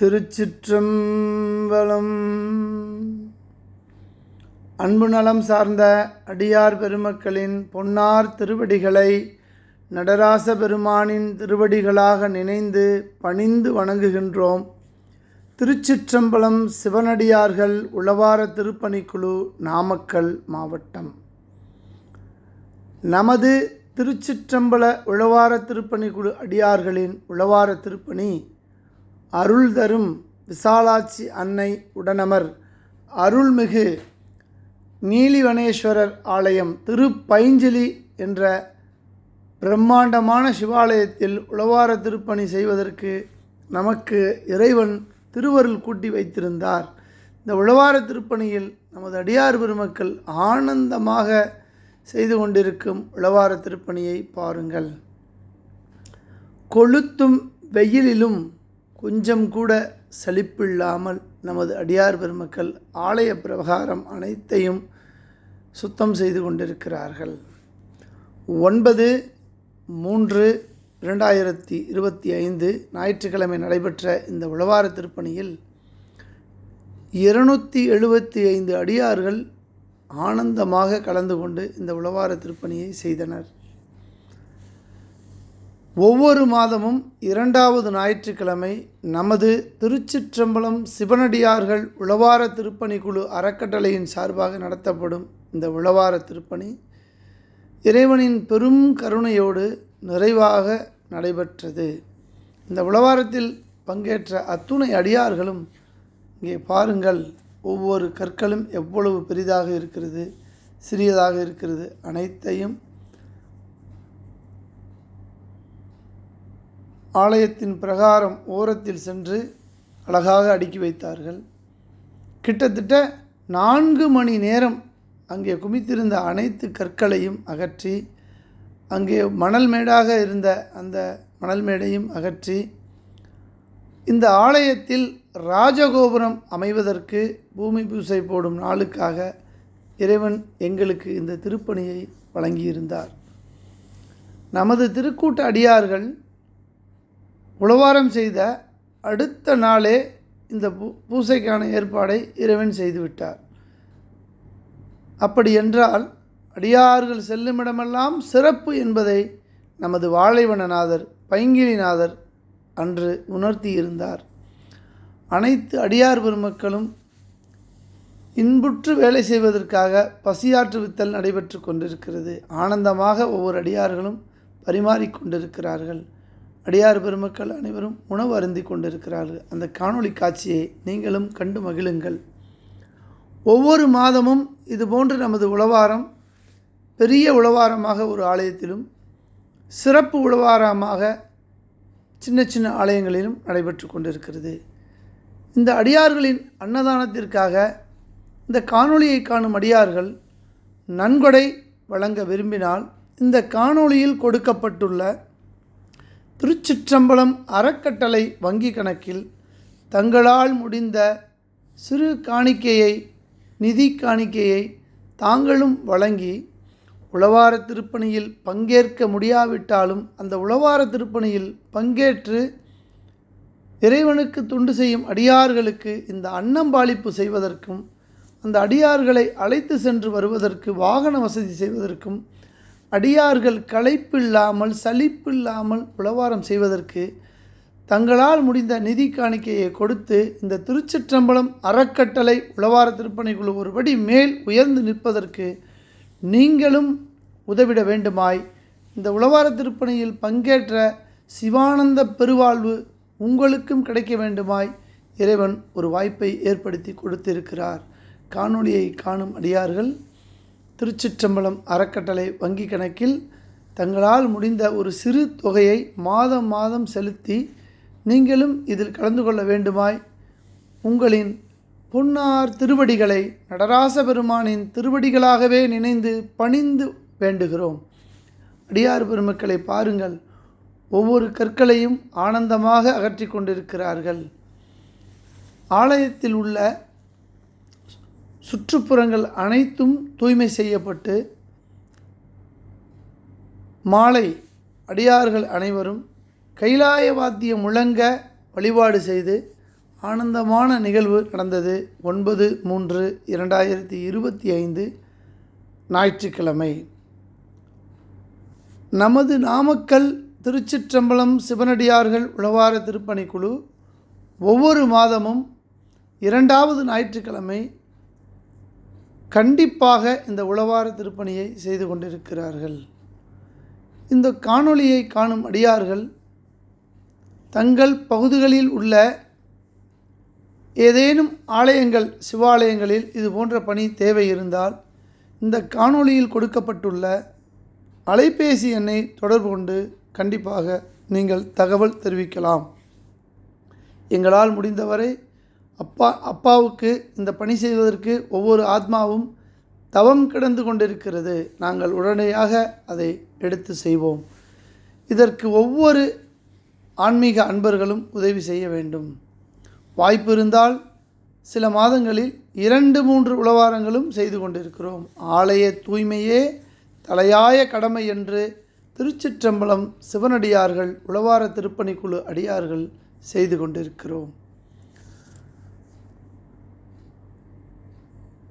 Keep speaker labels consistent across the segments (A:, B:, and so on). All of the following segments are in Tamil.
A: திருச்சிற்றம்பலம். அன்பு நலம் சார்ந்த அடியார் பெருமக்களின் பொன்னார் திருவடிகளை நடராச பெருமானின் திருவடிகளாக நினைந்து பணிந்து வணங்குகின்றோம். திருச்சிற்றம்பலம் சிவனடியார்கள் உளவார திருப்பணிக்குழு நாமக்கல் மாவட்டம். நமது திருச்சிற்றம்பல உழவார திருப்பணிக்குழு அடியார்களின் உழவார திருப்பணி அருள் தரும் விசாலாட்சி அன்னை உடனமர். அருள்மிகு நீலிவனேஸ்வரர் ஆலயம் திருப்பைஞ்சலி என்ற பிரம்மாண்டமான சிவாலயத்தில் உளவார திருப்பணி செய்வதற்கு நமக்கு இறைவன் திருவருள் கூட்டி வைத்திருந்தார். இந்த உழவார திருப்பணியில் நமது அடியார் பெருமக்கள் ஆனந்தமாக செய்து கொண்டிருக்கும் உழவார திருப்பணியை பாருங்கள். கொளுத்தும் வெயிலிலும் கொஞ்சம் கூட சலிப்பில்லாமல் நமது அடியார் பெருமக்கள் ஆலய பிரகாரம் அனைத்தையும் சுத்தம் செய்து கொண்டிருக்கிறார்கள். ஒன்பது மூன்று இரண்டாயிரத்தி இருபத்தி ஐந்து ஞாயிற்றுக்கிழமை நடைபெற்ற இந்த உழவார திருப்பணியில் இருநூற்றி எழுபத்தி ஐந்து அடியார்கள் ஆனந்தமாக கலந்து கொண்டு இந்த உழவார திருப்பணியை செய்தனர். ஒவ்வொரு மாதமும் இரண்டாவது ஞாயிற்றுக்கிழமை நமது திருச்சிற்றம்பலம் சிவனடியார்கள் உழவார திருப்பணி குழு அறக்கட்டளையின் சார்பாக நடத்தப்படும் இந்த உழவார திருப்பணி இறைவனின் பெரும் கருணையோடு நிறைவாக நடைபெற்றது. இந்த உழவாரத்தில் பங்கேற்ற அத்துணை அடியார்களும் இங்கே பாருங்கள் ஒவ்வொரு கற்களும் எவ்வளவு பெரிதாக இருக்கிறது சிறியதாக இருக்கிறது அனைத்தையும் ஆலயத்தின் பிரகாரம் ஓரத்தில் சென்று அழகாக அடுக்கி வைத்தார்கள். கிட்டத்தட்ட நான்கு மணி நேரம் அங்கே குமித்திருந்த அனைத்து கற்களையும் அகற்றி அங்கே மணல் மேடாக இருந்த அந்த மணல் மேடையும் அகற்றி இந்த ஆலயத்தில் ராஜகோபுரம் அமைவதற்கு பூமி பூசை போடும் நாளுக்காக இறைவன் எங்களுக்கு இந்த திருப்பணியை வழங்கியிருந்தார். நமது திருக்கூட்ட அடியார்கள் உழவாரம் செய்த அடுத்த நாளே இந்த பூ பூசைக்கான ஏற்பாடை இறைவன் செய்துவிட்டார். அப்படி என்றால் அடியார்கள் செல்லுமிடமெல்லாம் சிறப்பு என்பதை நமது வாழைவனநாதர் பைங்கிலிநாதர் அன்று உணர்த்தி இருந்தார். அனைத்து அடியார் பெருமக்களும் இன்புற்று வேலை செய்வதற்காக பசியாற்றுவித்தல் நடைபெற்று கொண்டிருக்கிறது. ஆனந்தமாக ஒவ்வொரு அடியார்களும் பரிமாறிக்கொண்டிருக்கிறார்கள் அடியார் பெருமக்கள் அனைவரும் உணவு அருந்தி கொண்டிருக்கிறார்கள். அந்த காணொளி காட்சியை நீங்களும் கண்டு மகிழுங்கள். ஒவ்வொரு மாதமும் இதுபோன்று நமது உளவாரம் பெரிய உளவாரமாக ஒரு ஆலயத்திலும் சிறப்பு உளவாரமாக சின்ன சின்ன ஆலயங்களிலும் நடைபெற்று கொண்டிருக்கிறது. இந்த அடியார்களின் அன்னதானத்திற்காக இந்த காணொளியை காணும் அடியார்கள் நன்கொடை வழங்க விரும்பினால் இந்த காணொளியில் கொடுக்கப்பட்டுள்ள திருச்சிற்றம்பலம் அறக்கட்டளை வங்கி கணக்கில் தங்களால் முடிந்த சிறு காணிக்கையை நிதி காணிக்கையை தாங்களும் வழங்கி உழவார திருப்பணியில் பங்கேற்க முடியாவிட்டாலும் அந்த உழவார திருப்பணியில் பங்கேற்று இறைவனுக்கு தொண்டு செய்யும் அடியார்களுக்கு இந்த அன்னம்பாளிப்பு செய்வதற்கும் அந்த அடியார்களை அழைத்து சென்று வருவதற்கு வாகன வசதி செய்வதற்கும் அடியார்கள் களைப்பில்லாமல் சலிப்பில்லாமல் உளவாரம் செய்வதற்கு தங்களால் முடிந்த நிதி காணிக்கையை கொடுத்து இந்த திருச்சிற்றம்பலம் அறக்கட்டளை உளவார திருப்பணிக்குழு ஒருபடி மேல் உயர்ந்து நிற்பதற்கு நீங்களும் உதவிட வேண்டுமாய். இந்த உளவார திருப்பணியில் பங்கேற்ற சிவானந்த பெருவாழ்வு உங்களுக்கும் கிடைக்க வேண்டுமாய். இறைவன் ஒரு வாய்ப்பை ஏற்படுத்தி கொடுத்திருக்கிறார். காணொளியை காணும் அடியார்கள் திருச்சிற்றம்பலம் அறக்கட்டளை வங்கி கணக்கில் தங்களால் முடிந்த ஒரு சிறு தொகையை மாதம் மாதம் செலுத்தி நீங்களும் இதில் கலந்து கொள்ள வேண்டுமாய் உங்களின் பொன்னார் திருவடிகளை நடராச பெருமானின் திருவடிகளாகவே நினைந்து பணிந்து வேண்டுகிறோம். அடியார் பெருமக்களை பாருங்கள் ஒவ்வொரு கற்களையும் ஆனந்தமாக அகற்றி கொண்டிருக்கிறார்கள். ஆலயத்தில் உள்ள சுற்றுப்புறங்கள் அனைத்தும் தூய்மை செய்யப்பட்டு மாலை அடியார்கள் அனைவரும் கைலாய வாத்தியம் முழங்க வழிபாடு செய்து ஆனந்தமான நிகழ்வு நடந்தது ஒன்பது மூன்று இரண்டாயிரத்தி இருபத்தி ஐந்து ஞாயிற்றுக்கிழமை. நமது நாமக்கல் திருச்சிற்றம்பலம் சிவனடியார்கள் உழவார திருப்பணிக்குழு ஒவ்வொரு மாதமும் இரண்டாவது ஞாயிற்றுக்கிழமை கண்டிப்பாக இந்த உழவார திருப்பணியை செய்து கொண்டிருக்கிறார்கள். இந்த காணொளியை காணும் அடியார்கள் தங்கள் பகுதிகளில் உள்ள ஏதேனும் ஆலயங்கள் சிவாலயங்களில் இது போன்ற பணி தேவை இருந்தால் இந்த காணொளியில் கொடுக்கப்பட்டுள்ள அலைபேசி எண்ணை தொடர்பு கொண்டு கண்டிப்பாக நீங்கள் தகவல் தெரிவிக்கலாம். எங்களால் முடிந்தவரை அப்பா அப்பாவுக்கு இந்த பணி செய்வதற்கு ஒவ்வொரு ஆத்மாவும் தவம் கிடந்து கொண்டிருக்கிறது. நாங்கள் உடனடியாக அதை எடுத்து செய்வோம். இதற்கு ஒவ்வொரு ஆன்மீக அன்பர்களும் உதவி செய்ய வேண்டும். வாய்ப்பு இருந்தால் சில மாதங்களில் இரண்டு மூன்று உளவாரங்களும் செய்து கொண்டிருக்கிறோம். ஆலய தூய்மையே தலையாய கடமை என்று திருச்சிற்றம்பலம் சிவனடியார்கள் உளவார திருப்பணிக்குழு அடியார்கள் செய்து கொண்டிருக்கிறோம்.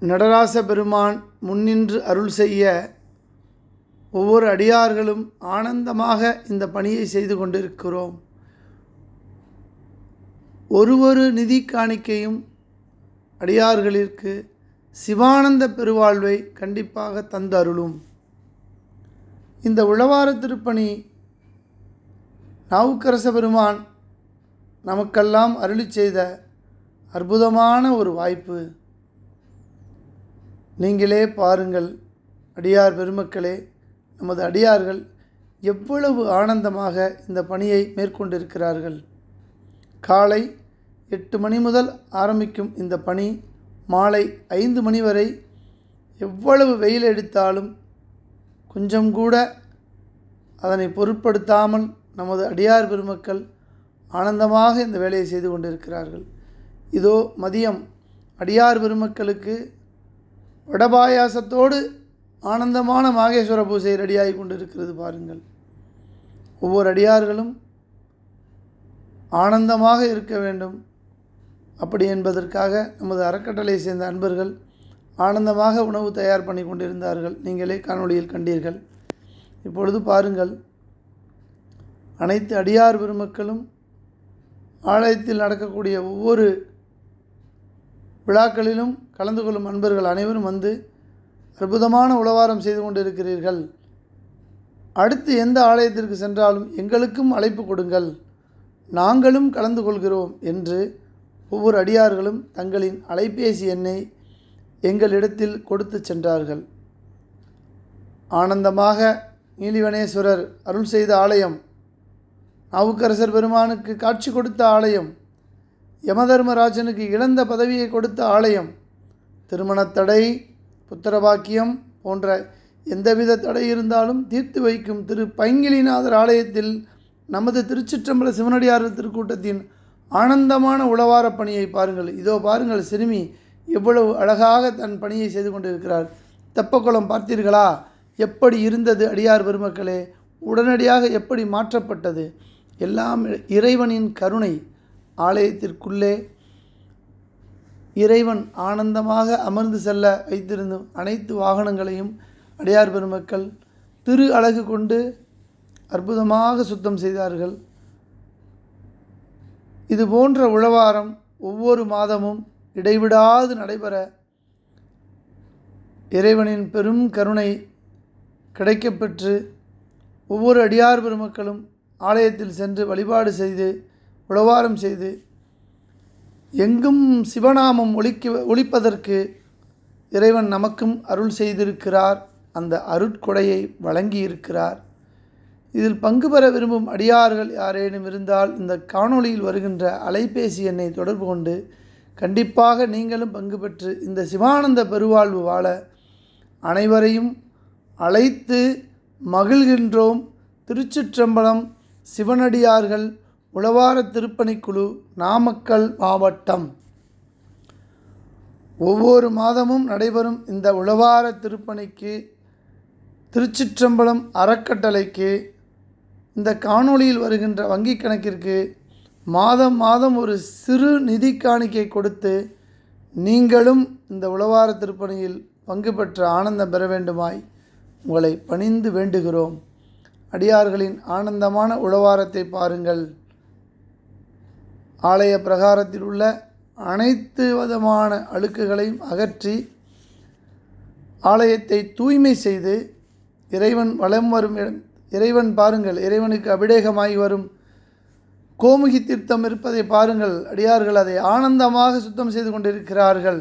A: நடராச பெருமான் முன்னின்று அருள் செய்ய ஒவ்வொரு அடியார்களும் ஆனந்தமாக இந்த பணியை செய்து கொண்டிருக்கிறோம். ஒரு ஒரு நிதி காணிக்கையும் அடியார்களிற்கு சிவானந்த பெருவாழ்வை கண்டிப்பாக தந்தருளும் இந்த உழவார திருப்பணி நாவுக்கரச பெருமான் நமக்கெல்லாம் அருளி செய்த அற்புதமான ஒரு வாய்ப்பு. நீங்களே பாருங்கள் அடியார் பெருமக்களே நமது அடியார்கள் எவ்வளவு ஆனந்தமாக இந்த பணியை மேற்கொண்டிருக்கிறார்கள். காலை எட்டு மணி முதல் ஆரம்பிக்கும் இந்த பணி மாலை ஐந்து மணி வரை எவ்வளவு வெயில் எடுத்தாலும் கொஞ்சம் கூட அதனை பொருட்படுத்தாமல் நமது அடியார் பெருமக்கள் ஆனந்தமாக இந்த வேலையை செய்து கொண்டிருக்கிறார்கள். இதோ மதியம் அடியார் பெருமக்களுக்கு வடபாயாசத்தோடு ஆனந்தமான மாகேஸ்வர பூஜை ரெடியாகி கொண்டிருக்கிறது பாருங்கள். ஒவ்வொரு அடியார்களும் ஆனந்தமாக இருக்க வேண்டும். அப்படி என்பதற்காக நமது அறக்கட்டளை சேர்ந்த அன்பர்கள் ஆனந்தமாக உணவு தயார் பண்ணி கொண்டிருந்தார்கள். நீங்களே காணொளியில் கண்டீர்கள். இப்பொழுது பாருங்கள். அனைத்து அடியார் பெருமக்களும் ஆலயத்தில் நடக்கக்கூடிய ஒவ்வொரு விழாக்களிலும் கலந்து கொள்ளும் அன்பர்கள் அனைவரும் வந்து அற்புதமான உளவாரம் செய்து கொண்டிருக்கிறீர்கள். அடுத்து எந்த ஆலயத்திற்கு சென்றாலும் எங்களுக்கும் அழைப்பு கொடுங்கள். நாங்களும் கலந்து கொள்கிறோம் என்று ஒவ்வொரு அடியார்களும் தங்களின் அலைபேசி எண்ணை எங்களிடத்தில் கொடுத்து சென்றார்கள். ஆனந்தமாக நீலிவனேஸ்வரர் அருள் செய்த ஆலயம் நாவுக்கரசர் பெருமானுக்கு காட்சி கொடுத்த ஆலயம் யமதர்மராஜனுக்கு இழந்த பதவியை கொடுத்த ஆலயம் திருமணத்தடை புத்திரபாக்கியம் போன்ற எந்தவித தடை இருந்தாலும் தீர்த்து வைக்கும் திரு பைங்கிலிநாதர் ஆலயத்தில் நமது திருச்சிற்றம்பல சிவனடியார் திருக்கூட்டத்தின் ஆனந்தமான உளவார பணியை பாருங்கள். இதோ பாருங்கள் சிறுமி எவ்வளவு அழகாக தன் பணியை செய்து கொண்டிருக்கிறார் தெப்பக்குளம் பார்த்தீர்களா? எப்படி இருந்தது அடியார் பெருமக்களே? உடனடியாக எப்படி மாற்றப்பட்டது? எல்லாம் இறைவனின் கருணை. ஆலயத்திற்குள்ளே இறைவன் ஆனந்தமாக அமர்ந்து செல்ல வைத்திருந்தும் அனைத்து வாகனங்களையும் அடையார் பெருமக்கள் திரு அழகு கொண்டு அற்புதமாக சுத்தம் செய்தார்கள். இது போன்ற உழவாரம் ஒவ்வொரு மாதமும் இடைவிடாது நடைபெற இறைவனின் பெரும் கருணை கிடைக்கப்பெற்று ஒவ்வொரு அடியார் பெருமக்களும் ஆலயத்தில் சென்று வழிபாடு செய்து உழவாரம் செய்து எங்கும் சிவநாமம் ஒழிக்க ஒழிப்பதற்கு இறைவன் நமக்கும் அருள் செய்திருக்கிறார். அந்த அருட்கொடையை வழங்கியிருக்கிறார். இதில் பங்கு பெற விரும்பும் அடியார்கள் யாரேனும் இருந்தால் இந்த காணொளியில் வருகின்ற அலைபேசி எண்ணை தொடர்பு கொண்டு கண்டிப்பாக நீங்களும் பங்கு பெற்று இந்த சிவானந்த பெருவாழ்வு வாழ அனைவரையும் அழைத்து மகிழ்கின்றோம். திருச்சிற்றம்பலம் சிவனடியார்கள் உழவார திருப்பணிக்குழு நாமக்கல் மாவட்டம். ஒவ்வொரு மாதமும் நடைபெறும் இந்த உழவார திருப்பணிக்கு திருச்சிற்றம்பலம் அறக்கட்டளைக்கு இந்த காணொளியில் வருகின்ற வங்கிக் கணக்கிற்கு மாதம் மாதம் ஒரு சிறு நிதி காணிக்கை கொடுத்து நீங்களும் இந்த உழவார திருப்பணியில் பங்கு பெற்ற ஆனந்தம் பெற வேண்டுமாய் உங்களை பணிந்து வேண்டுகிறோம். அடியார்களின் ஆனந்தமான உழவாரத்தை பாருங்கள். ஆலய பிரகாரத்தில் உள்ள அனைத்து விதமான அழுக்குகளையும் அகற்றி ஆலயத்தை தூய்மை செய்து இறைவன் வளம் வரும் இடம் இறைவன் பாருங்கள் இறைவனுக்கு அபிடேகமாகி வரும் கோமுகி தீர்த்தம் இருப்பதை பாருங்கள். அடியார்கள் அதை ஆனந்தமாக சுத்தம் செய்து கொண்டிருக்கிறார்கள்.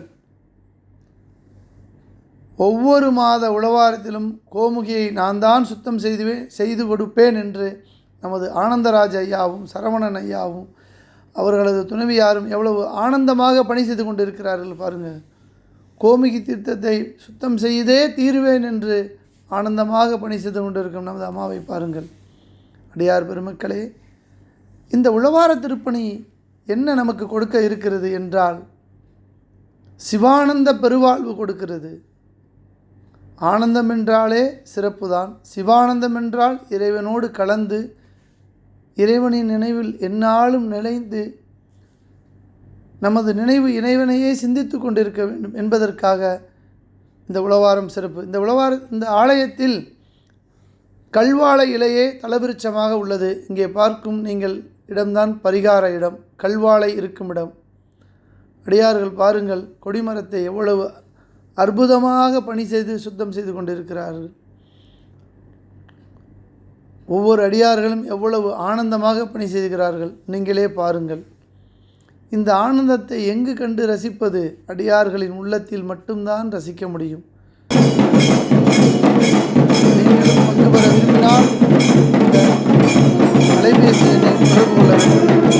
A: ஒவ்வொரு மாத உழவாரத்திலும் கோமுகியை நான் தான் சுத்தம் செய்துவே செய்து கொடுப்பேன் என்று நமது ஆனந்தராஜ ஐயாவும் சரவணன் ஐயாவும் அவர்களது துணைவியாரும் எவ்வளவு ஆனந்தமாக பணி செய்து கொண்டிருக்கிறார்கள் பாருங்கள் கோமுகி தீர்த்தத்தை சுத்தம் செய்தே தீருவேன் என்று ஆனந்தமாக பணி செய்து கொண்டிருக்கும் நமது அம்மாவை பாருங்கள். அடியார் பெருமக்களே இந்த உழவார திருப்பணி என்ன நமக்கு கொடுக்க இருக்கிறது என்றால் சிவானந்த பெருவாழ்வு கொடுக்கிறது. ஆனந்தம் என்றாலே சிறப்புதான். சிவானந்தம் என்றால் இறைவனோடு கலந்து இறைவனின் நினைவில் எந்நாளும் நிலைந்து நமது நினைவு இறைவனையே சிந்தித்து கொண்டிருக்க வேண்டும் என்பதற்காக இந்த உழவாரம் சிறப்பு. இந்த உளவார இந்த ஆலயத்தில் கல்வாழை இலையே தலபிருச்சமாக உள்ளது. இங்கே பார்க்கும் நீங்கள் இடம்தான் பரிகார இடம். கல்வாழை இருக்கும் இடம். அடியார்கள் பாருங்கள் கொடிமரத்தை எவ்வளவு அற்புதமாக பணி செய்து சுத்தம் செய்து கொண்டிருக்கிறார்கள். ஒவ்வொரு அடியார்களும் எவ்வளவு ஆனந்தமாக பணி செய்கிறார்கள் நீங்களே பாருங்கள். இந்த ஆனந்தத்தை எங்கு கண்டு ரசிப்பது? அடியார்களின் உள்ளத்தில் மட்டும்தான் ரசிக்க முடியும். நீங்களும் பங்கு பெற விரும்பினால் இந்த அலைபேசி எண்ணை தொடர்பு கொள்ள வேண்டும்.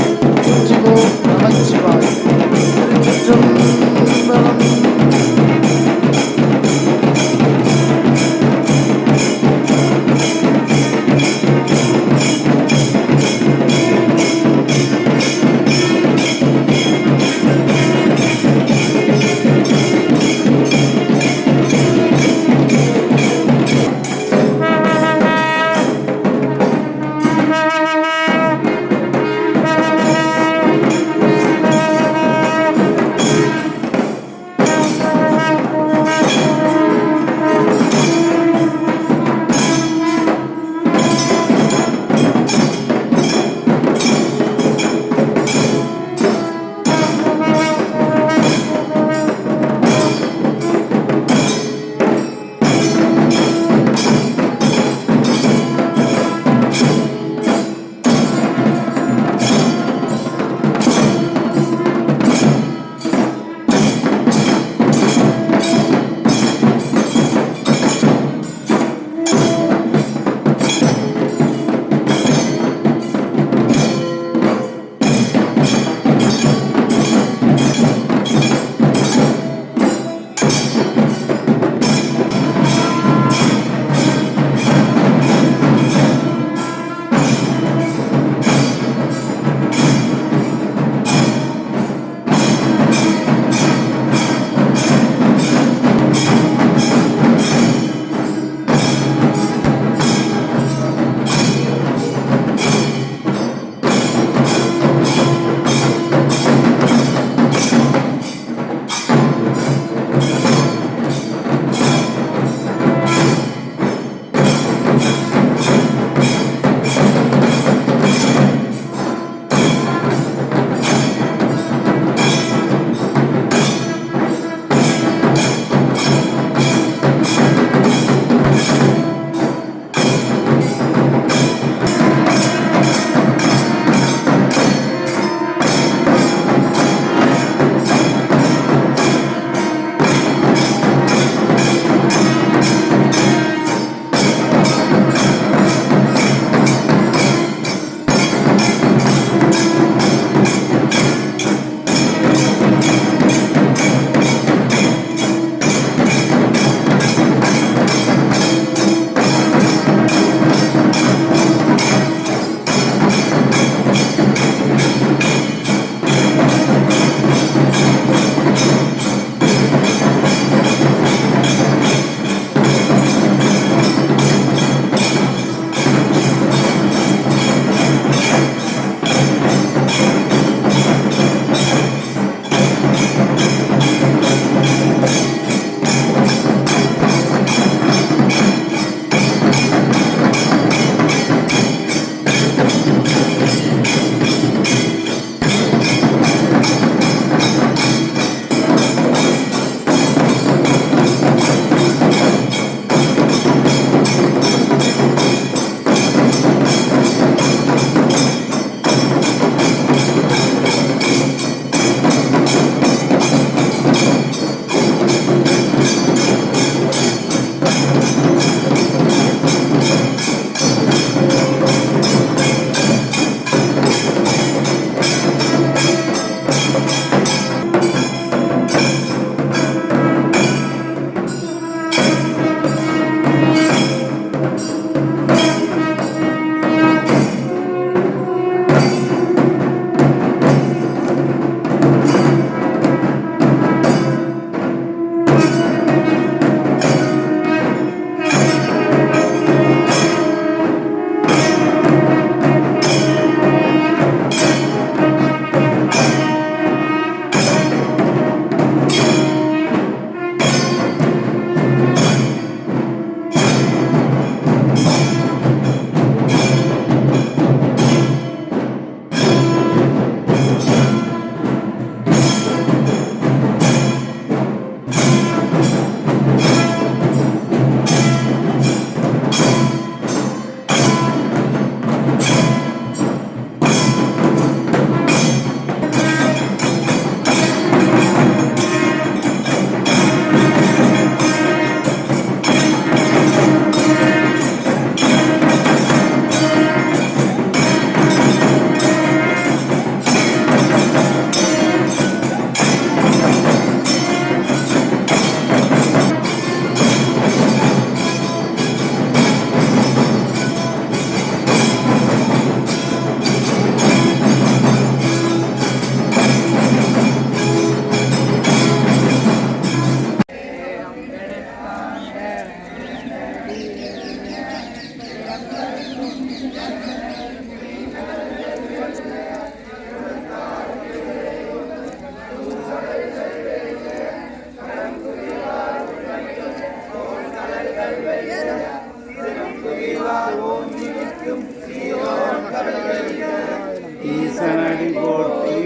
A: ஈசனடி
B: போற்றி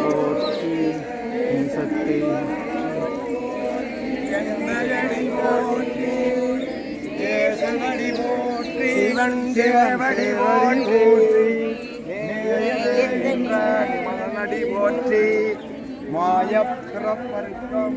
B: போற்றி சக்தி. சிவன் சிவனடி போற்றி. மாயப்பிறப்பருக்கம்